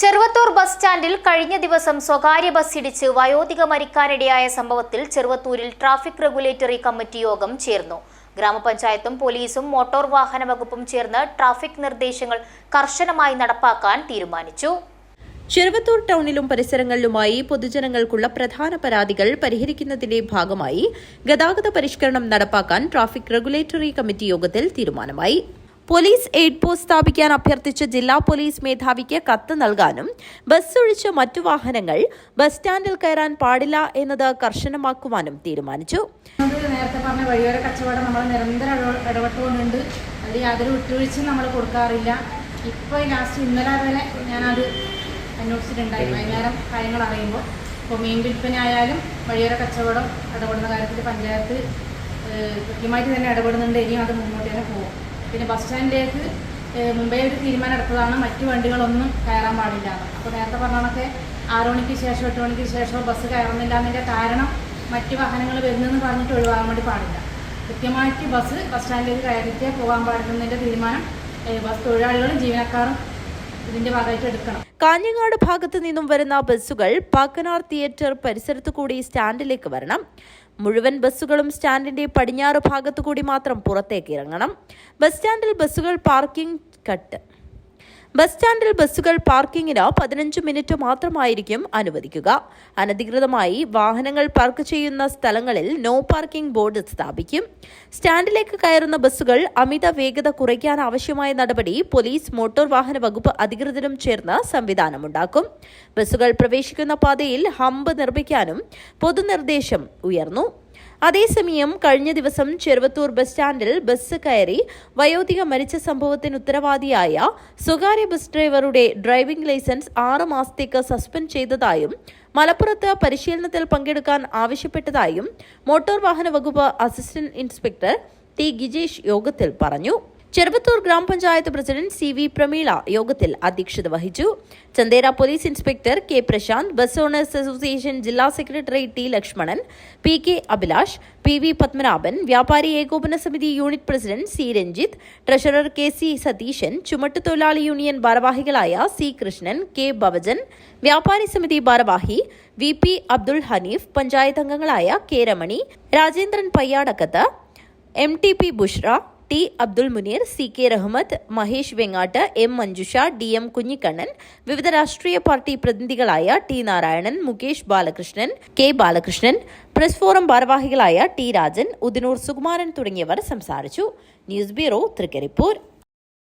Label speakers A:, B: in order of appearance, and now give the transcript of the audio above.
A: Cheruvathur bus സ്റ്റാൻഡിൽ കഴിഞ്ഞ ദിവസം സ്വകാര്യ ബസ് ഇടിച്ച് വയോധിക മരിക്കാനിടയായ സംഭവത്തിൽ ചെറുവത്തൂരിൽ ട്രാഫിക് റെഗുലേറ്ററി കമ്മിറ്റി യോഗം ചേർന്നു. ഗ്രാമപഞ്ചായത്തും പോലീസും മോട്ടോർ വാഹന വകുപ്പും ചേർന്ന് ട്രാഫിക് നിർദ്ദേശങ്ങൾ കർശനമായി നടപ്പാക്കാൻ തീരുമാനിച്ചു.
B: ചെറുവത്തൂർ ടൗണിലും പരിസരങ്ങളിലുമായി പൊതുജനങ്ങൾക്കുള്ള പ്രധാന പരാതികൾ പരിഹരിക്കുന്നതിന്റെ ഭാഗമായി ഗതാഗത പരിഷ്കരണം നടപ്പാക്കാൻ ട്രാഫിക് റെഗുലേറ്ററി കമ്മിറ്റി യോഗത്തിൽ തീരുമാനമായി. പോലീസ് എയ്ഡ് പോസ്റ്റ് സ്ഥാപിക്കാൻ അഭ്യർത്ഥിച്ച ജില്ലാ പോലീസ് മേധാവിക്ക് കത്ത് നൽകാനും ബസ് ഒഴിച്ച് മറ്റു വാഹനങ്ങൾ ബസ് സ്റ്റാൻഡിൽ കയറാൻ പാടില്ല എന്നത് കർശനമാക്കുവാനും തീരുമാനിച്ചു.
C: നേരത്തെ പറഞ്ഞ വഴിയോര കച്ചവടം നമ്മൾ നിരന്തരം ഇട- ഇടപെട്ടുകൊണ്ടുണ്ട്. അത് യാതൊരു വിട്ടുവീഴ്ചയും നമ്മൾ കൊടുക്കാറില്ല. ഇപ്പോൾ ലാസ്റ്റ് ഇന്നലെ വരെ ഞാനത് അന്വേഷിച്ചിട്ടുണ്ടായി വൈകുന്നേരം കാര്യങ്ങൾ അറിയുമ്പോൾ. ഇപ്പോൾ മീൻ വിൽപ്പന ആയാലും വഴിയോര കച്ചവടം ഇടപെടുന്ന കാര്യത്തിൽ പഞ്ചായത്ത് കൃത്യമായിട്ട് തന്നെ ഇടപെടുന്നുണ്ട്. ഇനിയും അത് മുന്നോട്ട് തന്നെ പോകും പിന്നെ ബസ് സ്റ്റാൻഡിലേക്ക് മുംബൈ ഒരു തീരുമാനം എടുത്തതാണ്. മറ്റു വണ്ടികളൊന്നും കയറാൻ പാടില്ല. അപ്പോൾ നേരത്തെ പറഞ്ഞ കണക്കെ ആറ് മണിക്ക് ശേഷം എട്ട് മണിക്ക് ശേഷം ബസ് കയറുന്നില്ല എന്നതിന്റെ കാരണം മറ്റ് വാഹനങ്ങൾ വരുന്നെന്ന് പറഞ്ഞിട്ട് ഒഴിവാകാൻ വേണ്ടി പാടില്ല. കൃത്യമായിട്ട് ബസ് ബസ് സ്റ്റാൻഡിലേക്ക് കയറിയിട്ടേ പോകാൻ പാടില്ലെന്നതിന്റെ തീരുമാനം ബസ് തൊഴിലാളികളും ജീവനക്കാരും ഭാഗമായിട്ട് എടുക്കണം.
B: കാഞ്ഞങ്ങാട് ഭാഗത്തു നിന്നും വരുന്ന ബസ്സുകൾ പാക്കനാർ തിയേറ്റർ പരിസരത്തു കൂടി സ്റ്റാൻഡിലേക്ക് വരണം. മുഴുവൻ ബസ്സുകളും സ്റ്റാൻഡിന്റെ പടിഞ്ഞാറ് ഭാഗത്തു കൂടി മാത്രം പുറത്തേക്ക് ഇറങ്ങണം. ബസ് സ്റ്റാൻഡിൽ ബസ്സുകൾ പാർക്കിംഗ് കട്ട്. ബസ് സ്റ്റാൻഡിൽ ബസ്സുകൾ പാർക്കിങ്ങിന് പതിനഞ്ച് മിനിറ്റ് മാത്രമായിരിക്കും അനുവദിക്കുക. അനധികൃതമായി വാഹനങ്ങൾ പാർക്ക് ചെയ്യുന്ന സ്ഥലങ്ങളിൽ നോ പാർക്കിംഗ് ബോർഡ് സ്ഥാപിക്കും. സ്റ്റാൻഡിലേക്ക് കയറുന്ന ബസ്സുകൾ അമിത വേഗത കുറയ്ക്കാൻ ആവശ്യമായ നടപടി പോലീസ് മോട്ടോർ വാഹന വകുപ്പ് അധികൃതരും ചേർന്ന് സംവിധാനമുണ്ടാക്കും. ബസ്സുകൾ പ്രവേശിക്കുന്ന പാതയിൽ ഹമ്പ് നിർമ്മിക്കാനും പൊതുനിർദ്ദേശം ഉയർന്നു. അതേസമയം കഴിഞ്ഞ ദിവസം ചെറുവത്തൂർ ബസ് സ്റ്റാൻഡിൽ ബസ് കയറി വയോധിക മരിച്ച സംഭവത്തിന് ഉത്തരവാദിയായ സ്വകാര്യ ബസ് ഡ്രൈവറുടെ ഡ്രൈവിംഗ് ലൈസൻസ് ആറ് മാസത്തേക്ക് സസ്പെൻഡ് ചെയ്തതായും മലപ്പുറത്ത് പരിശീലനത്തിൽ പങ്കെടുക്കാൻ ആവശ്യപ്പെട്ടതായും മോട്ടോർ വാഹന വകുപ്പ് അസിസ്റ്റന്റ് ഇൻസ്പെക്ടർ ടി ഗിജേഷ് യോഗത്തിൽ പറഞ്ഞു. ചെറുവത്തൂർ ഗ്രാമപഞ്ചായത്ത് പ്രസിഡന്റ് സി വി പ്രമീള യോഗത്തിൽ അധ്യക്ഷത വഹിച്ചു. Chandera police inspector K Prashanth bus owners association ജില്ലാ secretary T Lakshmanan P K Abhilash P V Padmanabhan വ്യാപാരി ഏകോപന സമിതി unit president C Ranjith treasurer K C Satheesan ചുമട്ടുതൊഴിലാളി union ഭാരവാഹികളായ സി കൃഷ്ണൻ കെ ഭവജൻ വ്യാപാരി സമിതി ഭാരവാഹി വി പി അബ്ദുൾ ഹനീഫ് പഞ്ചായത്ത് അംഗങ്ങളായ K Ramani Rajendran Payyadakkath M T P Bushra T Abdul Muneer C K Rahmath Mahesh Vengatt M Manjusha D M Kunhikannan വിവിധ രാഷ്ട്രീയ party പ്രതിനിധികളായ T Narayanan Mukesh Balakrishnan K Balakrishnan press forum ഭാരവാഹികളായ T Rajan Udinur Sukumaran തുടങ്ങിയവർ സംസാരിച്ചു. News bureau Thrikaripur.